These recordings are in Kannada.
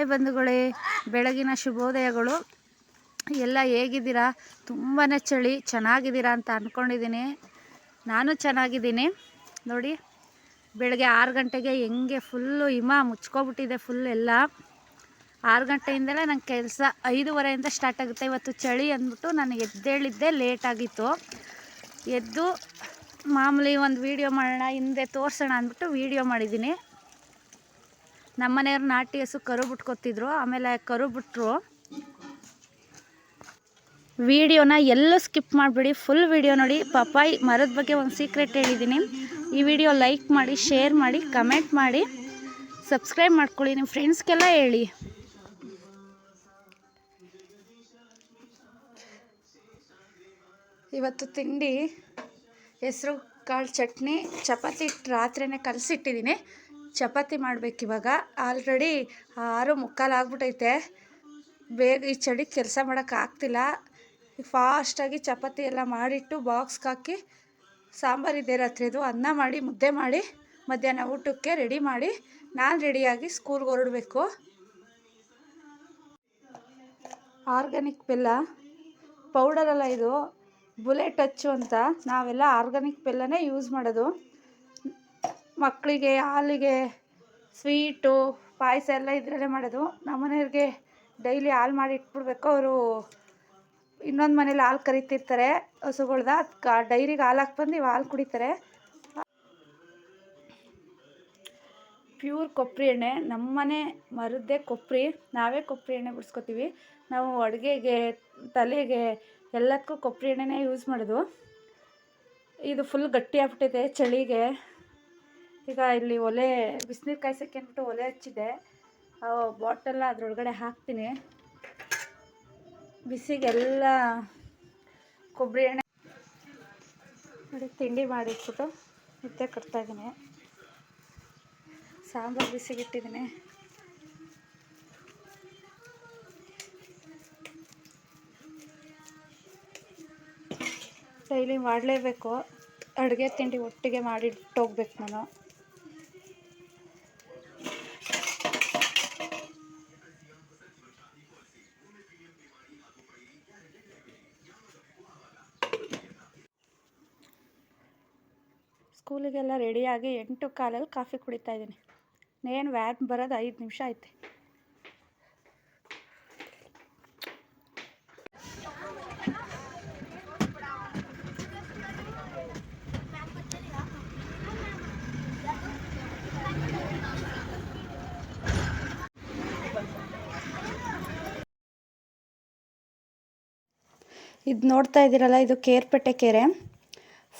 ಹಾಯ್ ಬಂಧುಗಳೇ, ಬೆಳಗಿನ ಶುಭೋದಯಗಳು. ಎಲ್ಲ ಹೇಗಿದ್ದೀರಾ? ತುಂಬಾ ಚಳಿ, ಚೆನ್ನಾಗಿದ್ದೀರಾ ಅಂತ ಅಂದ್ಕೊಂಡಿದ್ದೀನಿ ನಾನು ಚೆನ್ನಾಗಿದ್ದೀನಿ. ನೋಡಿ, ಬೆಳಗ್ಗೆ ಆರು ಗಂಟೆಗೆ ಹೆಂಗೆ ಫುಲ್ಲು ಹಿಮ ಮುಚ್ಕೊಬಿಟ್ಟಿದೆ ಫುಲ್ ಎಲ್ಲ. ಆರು ಗಂಟೆಯಿಂದಲೇ ನನ್ನ ಕೆಲಸ ಐದೂವರೆಯಿಂದ ಸ್ಟಾರ್ಟ್ ಆಗುತ್ತೆ. ಇವತ್ತು ಚಳಿ ಅಂದ್ಬಿಟ್ಟು ನಾನು ಎದ್ದೇಳಿದ್ದೆ ಲೇಟಾಗಿತ್ತು ಎದ್ದು ಮಾಮೂಲಿ ಒಂದು ವೀಡಿಯೋ ಮಾಡೋಣ, ಹಿಂದೆ ತೋರಿಸೋಣ ಅಂದ್ಬಿಟ್ಟು ವೀಡಿಯೋ ಮಾಡಿದ್ದೀನಿ. ನಮ್ಮ ಮನೆಯವ್ರು ನಾಟಿ ಹಸು ಕರು ಬಿಟ್ಕೊತಿದ್ರು. ಆಮೇಲೆ ಕರು ಬಿಟ್ರು. ವಿಡಿಯೋನ ಎಲ್ಲೂ ಸ್ಕಿಪ್ ಮಾಡಿಬಿಡಿ. ಫುಲ್ ವಿಡಿಯೋ ನೋಡಿ. ಪಪ್ಪಾಯಿ ಮರದ ಬಗ್ಗೆ ಒಂದು ಸೀಕ್ರೆಟ್ ಹೇಳಿದ್ದೀನಿ ಈ ವಿಡಿಯೋ ಲೈಕ್ ಮಾಡಿ ಶೇರ್ ಮಾಡಿ ಕಮೆಂಟ್ ಮಾಡಿ. ಸಬ್ಸ್ಕ್ರೈಬ್ ಮಾಡ್ಕೊಳ್ಳಿ. ನಿಮ್ಮ ಫ್ರೆಂಡ್ಸ್ಗೆಲ್ಲ ಹೇಳಿ. ಇವತ್ತು ತಿಂಡಿ, ಹೆಸರು, ಕಾಳು ಚಟ್ನಿ, ಚಪಾತಿ ರಾತ್ರಿನೇ ಕಲಸಿಟ್ಟಿದ್ದೀನಿ ಚಪಾತಿ ಮಾಡ್ಬೇಕು ಇವಾಗ. ಆಲ್ರೆಡಿ ಆರು ಮುಕ್ಕಾಲು ಆಗ್ಬಿಟೈತೆ. ಬೇಗ ಈ ಚಳಿ ಕೆಲಸ ಮಾಡೋಕೆ ಆಗ್ತಿಲ್ಲ. ಫಾಸ್ಟಾಗಿ ಚಪಾತಿ ಎಲ್ಲ ಮಾಡಿಟ್ಟು ಬಾಕ್ಸ್ಗೆ ಹಾಕಿ ಸಾಂಬಾರಿದೆ ರಾತ್ರಿದು, ಅನ್ನ ಮಾಡಿ, ಮುದ್ದೆ ಮಾಡಿ, ಮಧ್ಯಾಹ್ನ ಊಟಕ್ಕೆ ರೆಡಿ ಮಾಡಿ, ನಾನು ರೆಡಿಯಾಗಿ ಸ್ಕೂಲ್ಗೆ ಹೊರಡಬೇಕು. ಆರ್ಗ್ಯಾನಿಕ್ ಬೆಲ್ಲ ಪೌಡರಲ್ಲ ಇದು ಬುಲೆಟ್ ಟಚ್ಚು ಅಂತ ನಾವೆಲ್ಲ ಆರ್ಗ್ಯಾನಿಕ್ ಬೆಲ್ಲನೇ ಯೂಸ್ ಮಾಡೋದು. ಮಕ್ಕಳಿಗೆ, ಹಾಲಿಗೆ, ಸ್ವೀಟು, ಪಾಯಸ ಎಲ್ಲ ಇದರಲ್ಲೇ ಮಾಡೋದು. ನಮ್ಮನೆಯವ್ರಿಗೆ ಡೈಲಿ ಹಾಲು ಮಾಡಿ ಇಟ್ಬಿಡ್ಬೇಕು. ಅವರು ಇನ್ನೊಂದು ಮನೇಲಿ ಹಾಲು ಕರಿತಿರ್ತಾರೆ ಹಸುಗಳ್ದ. ಅದಕ್ಕೆ ಡೈರಿಗೆ ಹಾಲು ಹಾಕ್ಬಂದು ಇವು ಹಾಲು ಕುಡಿತಾರೆ. ಪ್ಯೂರ್ ಕೊಬ್ಬರಿ ಎಣ್ಣೆ. ನಮ್ಮನೆ ಮರದ್ದೇ ಕೊಬ್ಬರಿ ನಾವೇ ಕೊಬ್ಬರಿ ಎಣ್ಣೆ ಬಿಡಿಸ್ಕೊತೀವಿ. ನಾವು ಅಡುಗೆಗೆ, ತಲೆಗೆ ಎಲ್ಲದಕ್ಕೂ ಕೊಬ್ಬರಿ ಎಣ್ಣೆನೇ ಯೂಸ್ ಮಾಡೋದು. ಇದು ಫುಲ್ ಗಟ್ಟಿ ಆಗ್ಬಿಟ್ಟಿದೆ ಚಳಿಗೆ. ಈಗ ಇಲ್ಲಿ ಒಲೆ, ಬಿಸಿನೀರು ಕಾಯ್ಸೋಕ್ಕೆ ಅಂದ್ಬಿಟ್ಟು ಒಲೆ ಹಚ್ಚಿದೆ. ಬಾಟಲ್ ಅದರೊಳಗಡೆ ಹಾಕ್ತೀನಿ. ಬಿಸಿಗೆಲ್ಲ ಕೊಬ್ಬರಿ ಎಣ್ಣೆ ನೋಡಿ, ತಿಂಡಿ ಮಾಡಿಟ್ಬಿಟ್ಟು ನಿದ್ದೆ ಕಟ್ತಾಯಿದ್ದೀನಿ ಸಾಂಬಾರು ಬಿಸಿಗಿಟ್ಟಿದ್ದೀನಿ ಡೈಲಿ ಮಾಡಲೇಬೇಕು. ಅಡುಗೆ ತಿಂಡಿ ಒಟ್ಟಿಗೆ ಮಾಡಿಟ್ಟೋಗ್ಬೇಕು ನಾನು. ಸ್ಕೂಲಿಗೆಲ್ಲ ರೆಡಿಯಾಗಿ ಎಂಟು ಕಾಲಲ್ಲಿ ಕಾಫಿ ಕುಡಿತಾ ಇದ್ದೀನಿ. ನೇನು ವ್ಯಾನ್ ಬರೋದು ಐದು ನಿಮಿಷ ಐತೆ ಇದು ನೋಡ್ತಾ ಇದ್ದೀರಲ್ಲ, ಇದು ಕೇರ್ಪೇಟೆ ಕೆರೆ.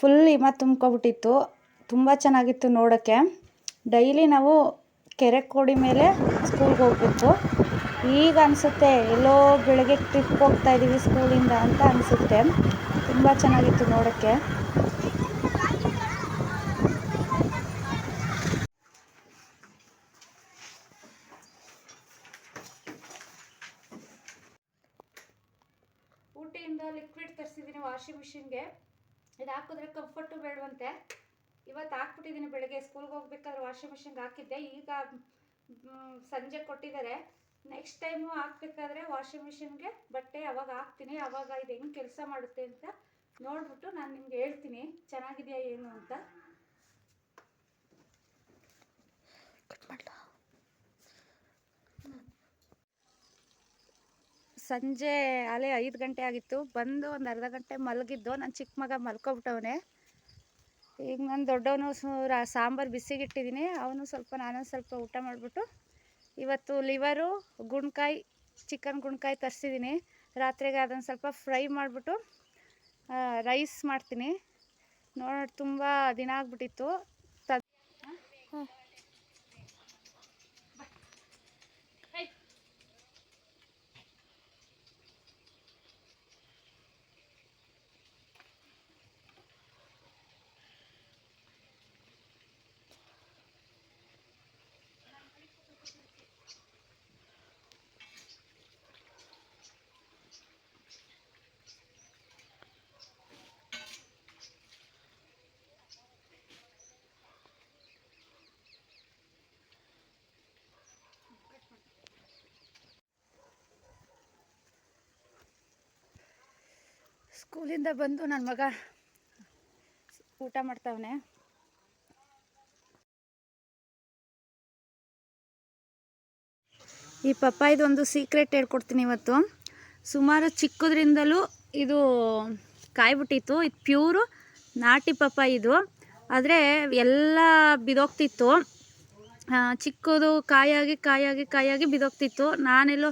ಫುಲ್ ಹಿಮ ತುಂಬ್ಕೊಬಿಟ್ಟಿತ್ತು. ತುಂಬ ಚೆನ್ನಾಗಿತ್ತು ನೋಡೋಕ್ಕೆ. ಡೈಲಿ ನಾವು ಕೆರೆ ಕೋಡಿ ಮೇಲೆ ಸ್ಕೂಲ್ಗೆ ಹೋಗ್ಬೇಕು. ಈಗ ಅನಿಸುತ್ತೆ, ಎಲ್ಲೋ ಬೆಳಗ್ಗೆ ಟ್ರಿಪ್ ಹೋಗ್ತಾ ಇದ್ದೀವಿ ಸ್ಕೂಲಿಂದ ಅಂತ ಅನಿಸುತ್ತೆ. ತುಂಬ ಚೆನ್ನಾಗಿತ್ತು ನೋಡೋಕ್ಕೆ. ಊಟಿಯಿಂದ ಲಿಕ್ವಿಡ್ ತರಿಸಿದ್ದೀನಿ ವಾಷಿಂಗ್ ಮಿಷಿನ್ಗೆ ಇದು ಹಾಕಿದ್ರೆ ಕಂಫರ್ಟು ಬೇಡವಂತೆ. ಇವತ್ತು ಹಾಕ್ಬಿಟ್ಟಿದ್ದೀನಿ ಬೆಳಗ್ಗೆ. ಸ್ಕೂಲ್ಗೆ ಹೋಗ್ಬೇಕಾದ್ರೆ ವಾಷಿಂಗ್ ಮಿಷಿನ್ಗೆ ಹಾಕಿದ್ದೆ. ಈಗ ಸಂಜೆ ಕೊಟ್ಟಿದ್ದಾರೆ. ನೆಕ್ಸ್ಟ್ ಟೈಮು ಹಾಕ್ಬೇಕಾದ್ರೆ ವಾಷಿಂಗ್ ಮಿಷಿನ್ಗೆ ಬಟ್ಟೆ ಅವಾಗ ಹಾಕ್ತೀನಿ. ಅವಾಗ ಇದು ಹೆಂಗೆ ಕೆಲಸ ಮಾಡುತ್ತೆ ಅಂತ ನೋಡ್ಬಿಟ್ಟು ನಾನು ನಿಮ್ಗೆ ಹೇಳ್ತೀನಿ. ಚೆನ್ನಾಗಿದೆಯಾ ಏನು ಅಂತ. ಸಂಜೆ ಅಲ್ಲೇ ಐದು ಗಂಟೆ ಆಗಿತ್ತು. ಬಂದು ಒಂದು ಅರ್ಧ ಗಂಟೆ ಮಲಗಿದ್ದು ನನ್ನ ಚಿಕ್ಕ ಮಗ ಮಲ್ಕೊಬಿಟ್ಟವನೆ. ಈಗ ನಾನು ದೊಡ್ಡವನು ಸಾಂಬಾರು ಬಿಸಿಗಿಟ್ಟಿದ್ದೀನಿ ಅವನು ಸ್ವಲ್ಪ ನಾನು ಸ್ವಲ್ಪ ಊಟ ಮಾಡಿಬಿಟ್ಟು ಇವತ್ತು ಲಿವರು, ಗುಣ್ಕಾಯಿ, ಚಿಕನ್ ಗುಣ್ಕಾಯಿ ತರಿಸಿದ್ದೀನಿ ರಾತ್ರಿಗೆ ಅದನ್ನು ಸ್ವಲ್ಪ ಫ್ರೈ ಮಾಡಿಬಿಟ್ಟು ರೈಸ್ ಮಾಡ್ತೀನಿ. ನೋಡೋಣ ತುಂಬ ದಿನ ಆಗ್ಬಿಟ್ಟಿತ್ತು. ತ ಸ್ಕೂಲಿಂದ ಬಂದು ನನ್ನ ಮಗ ಊಟ ಮಾಡ್ತಾವನೆ. ಈ ಪಪ್ಪ ಇದೊಂದು ಸೀಕ್ರೆಟ್ ಹೇಳ್ಕೊಡ್ತೀನಿ ಇವತ್ತು. ಸುಮಾರು ಚಿಕ್ಕದ್ರಿಂದಲೂ ಇದು ಕಾಯ್ಬಿಟ್ಟಿತ್ತು. ಇದು ಪ್ಯೂರು ನಾಟಿ ಪಪ್ಪಾಯ ಇದು. ಆದರೆ ಎಲ್ಲ ಬಿದೋಗ್ತಿತ್ತು. ಚಿಕ್ಕದು ಕಾಯಾಗಿ ಕಾಯಾಗಿ ಕಾಯಾಗಿ ಬಿದೋಗ್ತಿತ್ತು. ನಾನೆಲ್ಲೋ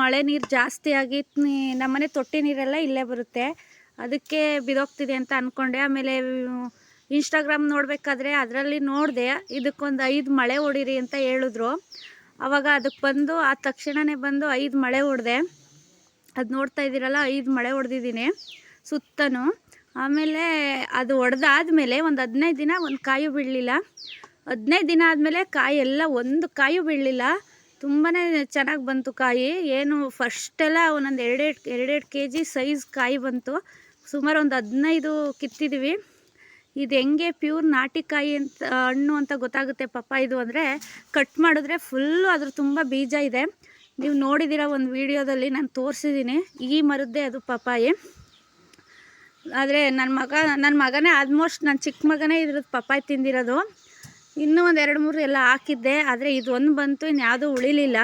ಮಳೆ ನೀರು ಜಾಸ್ತಿ ಆಗಿ ನಮ್ಮನೆ ತೊಟ್ಟಿ ನೀರೆಲ್ಲ ಇಲ್ಲೇ ಬರುತ್ತೆ. ಅದಕ್ಕೆ ಬಿದೋಗ್ತಿದೆ ಅಂತ ಅಂದ್ಕೊಂಡೆ ಆಮೇಲೆ ಇನ್ಸ್ಟಾಗ್ರಾಮ್ ನೋಡಬೇಕಾದ್ರೆ ಅದರಲ್ಲಿ ನೋಡಿದೆ, ಇದಕ್ಕೊಂದು ಐದು ಮಳೆ ಹೊಡೀರಿ ಅಂತ ಹೇಳಿದ್ರು. ಆವಾಗ ಅದಕ್ಕೆ ಬಂದು, ಆ ತಕ್ಷಣವೇ ಬಂದು ಐದು ಮಳೆ ಹೊಡೆದೆ ಅದು ನೋಡ್ತಾ ಇದ್ದೀರಲ್ಲ, ಐದು ಮಳೆ ಹೊಡೆದಿದ್ದೀನಿ ಸುತ್ತನೂ. ಆಮೇಲೆ ಅದು ಹೊಡೆದಾದ್ಮೇಲೆ ಒಂದು ಹದಿನೈದು ದಿನ ಒಂದು ಕಾಯು ಬೀಳಲಿಲ್ಲ ಹದಿನೈದು ದಿನ ಆದಮೇಲೆ ಕಾಯಿ ಎಲ್ಲ ಒಂದು ಕಾಯೂ ಬೀಳಲಿಲ್ಲ. ತುಂಬಾ ಚೆನ್ನಾಗಿ ಬಂತು ಕಾಯಿ. ಏನು ಫಸ್ಟೆಲ್ಲ ಒಂದೊಂದು ಎರಡೆರಡು ಎರಡೆರಡು ಕೆ ಜಿ ಸೈಜ್ ಕಾಯಿ ಬಂತು. ಸುಮಾರು ಒಂದು ಹದಿನೈದು ಕಿತ್ತಿದ್ವಿ. ಇದು ಹೆಂಗೆ ಪ್ಯೂರ್ ನಾಟಿ ಕಾಯಿ ಅಂತ, ಹಣ್ಣು ಅಂತ ಗೊತ್ತಾಗುತ್ತೆ ಪಪ್ಪ ಇದು ಅಂದರೆ ಕಟ್ ಮಾಡಿದ್ರೆ ಫುಲ್ಲು ಅದ್ರ ತುಂಬ ಬೀಜ ಇದೆ. ನೀವು ನೋಡಿದ್ದೀರ ಒಂದು ವಿಡಿಯೋದಲ್ಲಿ ನಾನು ತೋರಿಸಿದ್ದೀನಿ ಈ ಮರದ್ದೇ ಅದು ಪಪ್ಪಾಯಿ. ಆದರೆ ನನ್ನ ಮಗ ನನ್ನ ಮಗನೇ ಆಲ್ಮೋಸ್ಟ್ ನನ್ನ ಚಿಕ್ಕ ಮಗನೇ ಇದ್ರದ್ದು ಪಪ್ಪಾಯಿ ತಿಂದಿರೋದು. ಇನ್ನೂ ಒಂದು ಎರಡು ಮೂರು ಎಲ್ಲ ಹಾಕಿದ್ದೆ ಆದರೆ ಇದು ಒಂದು ಬಂತು ಇನ್ಯಾವುದೂ ಉಳಿಲಿಲ್ಲ.